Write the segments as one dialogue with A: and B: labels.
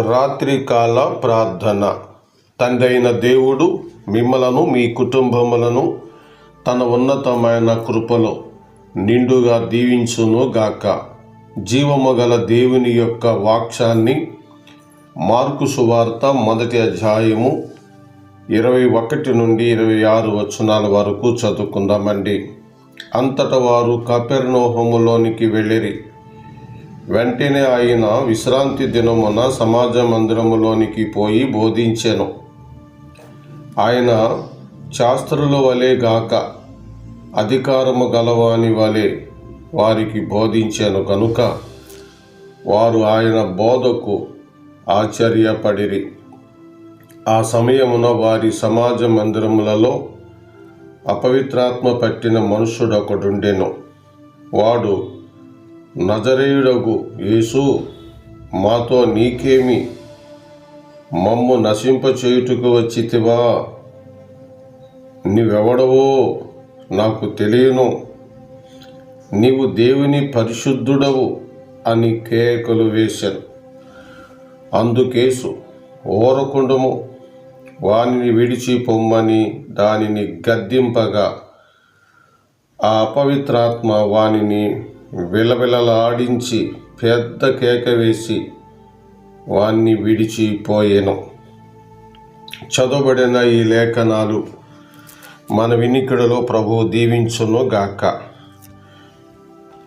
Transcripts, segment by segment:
A: రాత్రికాల ప్రార్థన. తండ్రైన దేవుడు మిమ్మలను మీ కుటుంబములను తన ఉన్నతమైన కృపలో నిండుగా దీవించును గాక. జీవము గల దేవుని యొక్క వాక్యాన్ని మార్కు సువార్త మొదటి అధ్యాయము ఇరవై ఒకటి నుండి ఇరవై ఆరు వచనాల వరకు చదువుకుందామండి. అంతట వారు కపెర్నోహములోనికి వెళ్ళిరి. వెంటనే ఆయన విశ్రాంతి దినమున సమాజ మందిరములోనికి పోయి బోధించెను. ఆయన శాస్త్రుల వలె గాక అధికారము గలవాని వలె వారికి బోధించాను కనుక వారు ఆయన బోధకు ఆశ్చర్యపడిరి. ఆ సమయమున వారి సమాజ మందిరములలో అపవిత్రాత్మ పట్టిన మనుషుడొకడుండెను. వాడు నజరేయుడగు యేసు మాతో నీకేమి? మమ్ము నశింపచేయుటకు వచ్చితివా? నీవెవడవో నాకు తెలియను. నీవు దేవుని పరిశుద్ధుడవు అని కేకలు వేశాను అందుకేసు ఓరకుండము వానిని విడిచి పొమ్మని దానిని గద్దింపగా ఆ అపవిత్రాత్మ వానిని విలవిలలాడించి పెద్ద కేక వేసి వాణ్ణి విడిచిపోయేను. చదవబడిన ఈ లేఖనాలు మన వినికిడలో ప్రభువు దీవించును గాక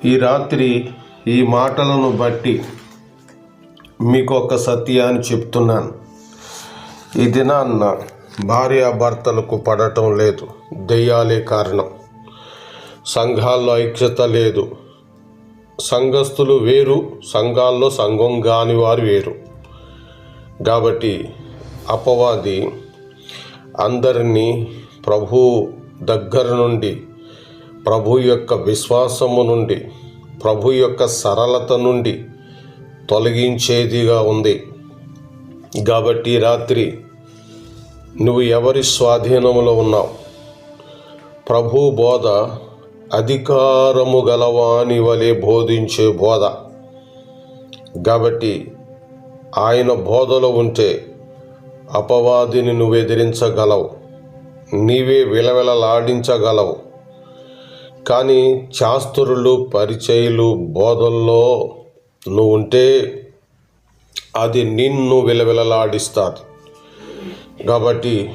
A: ఈ రాత్రి ఈ మాటలను బట్టి మీకు ఒక సత్యాన్ని చెప్తున్నాను. ఈ దినాన్న భార్యాభర్తలకు పడటం లేదు. దెయ్యాలే కారణం. సంఘాల్లో ఐక్యత లేదు. సంఘస్థులు వేరు సంఘాల్లో సంఘం కాని వారు వేరు. కాబట్టి అపవాది అందరినీ ప్రభు దగ్గర నుండి ప్రభు యొక్క విశ్వాసము నుండి ప్రభు యొక్క సరళత నుండి తొలగించేదిగా ఉంది. కాబట్టి రాత్రి నువ్వు ఎవరి స్వాధీనంలో ఉన్నావు? ప్రభు బోధ అధికారము గలవాని వలె బోధించే బోధ. కాబట్టి ఆయన బోధలో ఉంటే అపవాదిని నువ్వు ఎదిరించగలవు. నీవే విలవిలలాడించగలవు. కానీ శాస్త్రులు పరిచయులు బోధల్లో నువ్వు ఉంటే అది నిన్ను విలవిలలాడిస్తుంది. కాబట్టి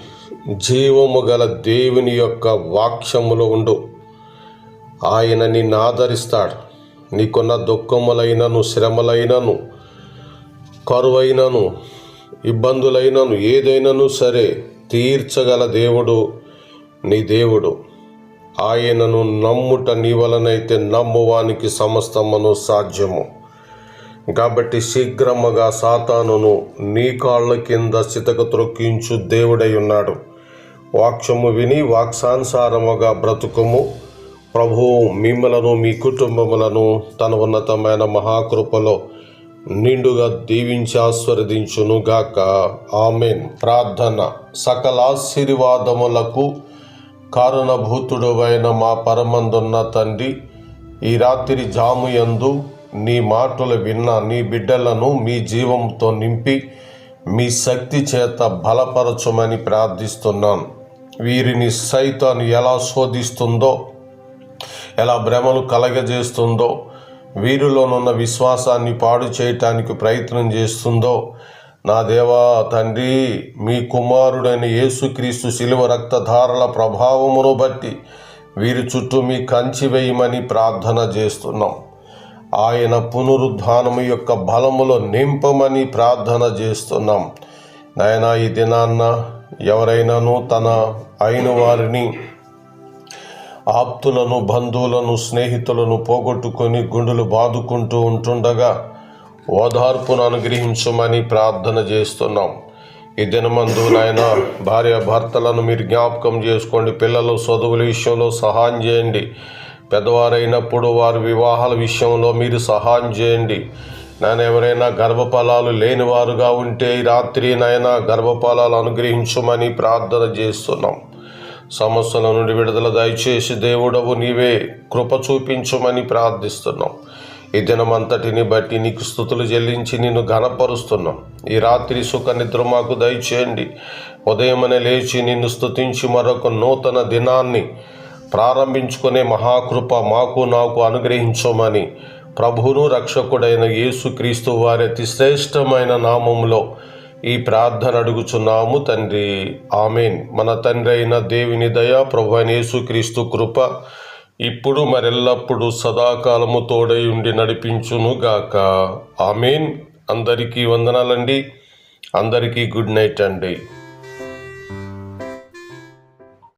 A: జీవము గల దేవుని యొక్క వాక్యములో ఉండు. ఆయన నిన్ను ఆదరిస్తాడు నీకున్న దుఃఖములైనను శ్రమలైనను కరువైనను ఇబ్బందులైనను ఏదైనాను సరే తీర్చగల దేవుడు నీ దేవుడు. ఆయనను నమ్ముట నీ వలనైతే నమ్మువానికి సమస్తమును సాధ్యము. కాబట్టి శీఘ్రముగా సాతానును నీ కాళ్ళ కింద చితక త్రొక్కించు దేవుడై ఉన్నాడు. వాక్యము విని వాక్సానుసారముగా బ్రతుకుము. ప్రభువు మిమ్మలను మీ కుటుంబములను తన ఉన్నతమైన మహాకృపలో నిండుగా దీవించి ఆస్వాదించునుగాక ఆమెన్. ప్రార్థన. సకల ఆశీర్వాదములకు కారణభూతుడువైన మా పరమందున్న తండ్రి ఈ రాత్రి జాము యందు నీ మాటలు విన్న నీ బిడ్డలను మీ జీవంతో నింపి మీ శక్తి చేత బలపరచమని ప్రార్థిస్తున్నాను వీరిని సైతాన్ని ఎలా శోధిస్తుందో ఎలా భ్రమలు కలగజేస్తుందో వీరిలోనున్న విశ్వాసాన్ని పాడు చేయటానికి ప్రయత్నం చేస్తుందో నా దేవా తండ్రి మీ కుమారుడైన యేసుక్రీస్తు శిలువ రక్తధారల ప్రభావమును బట్టి వీరి చుట్టూ మీ కంచి వేయమని ప్రార్థన చేస్తున్నాం. ఆయన పునరుద్ధానము యొక్క బలములో నింపమని ప్రార్థన చేస్తున్నాం. నాయన ఈ దినాన్న ఎవరైనాను తన అయిన వారిని ఆప్తులను బంధువులను స్నేహితులను పోగొట్టుకొని గుండెలు బాదుకుంటూ ఉంటుండగా ఓదార్పును అనుగ్రహించమని ప్రార్థన చేస్తున్నాం. ఈ దినమందు నాయన భార్య భర్తలను మీరు జ్ఞాపకం చేసుకోండి. పిల్లలు చదువుల విషయంలో సహాయం చేయండి. పెద్దవారైనప్పుడు వారి వివాహాల విషయంలో మీరు సహాయం చేయండి. నేను ఎవరైనా గర్భఫలాలు లేనివారుగా ఉంటే రాత్రి నాయన గర్భఫలాలు అనుగ్రహించమని ప్రార్థన చేస్తున్నాం. సమస్యల నుండి విడుదల దయచేసి దేవుడవు నీవే కృప చూపించమని ప్రార్థిస్తున్నాం. ఈ దినమంతటిని బట్టి నీకు స్థుతులు చెల్లించి నిన్ను ఘనపరుస్తున్నాం. ఈ రాత్రి సుఖ నిద్ర మాకు దయచేయండి. ఉదయమనే లేచి నిన్ను స్థుతించి మరొక నూతన దినాన్ని ప్రారంభించుకునే మహాకృప మాకు నాకు అనుగ్రహించమని ప్రభువును రక్షకుడైన యేసుక్రీస్తు వారి అతి శ్రేష్టమైన నామంలో ఈ ప్రార్థన అడుగుచున్నాము తండ్రి. ఆమెన్. మన తండ్రి అయిన దేవుని దయ ప్రభు క్రీస్తు యేసుక్రీస్తు కృప ఇప్పుడు మరెల్లప్పుడు సదాకాలము తోడై ఉండి నడిపించును గాక. ఆమెన్. అందరికీ వందనాలండి. అందరికీ గుడ్ నైట్ అండి.